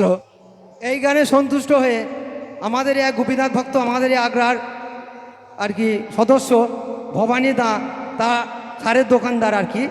hello এই গানে সন্তুষ্ট হয়ে আমাদের এক গোপীনাথ ভক্ত, আমাদের আগ্রার আর কি সদস্য ভবানী দা তা সারের দোকানদার আর কি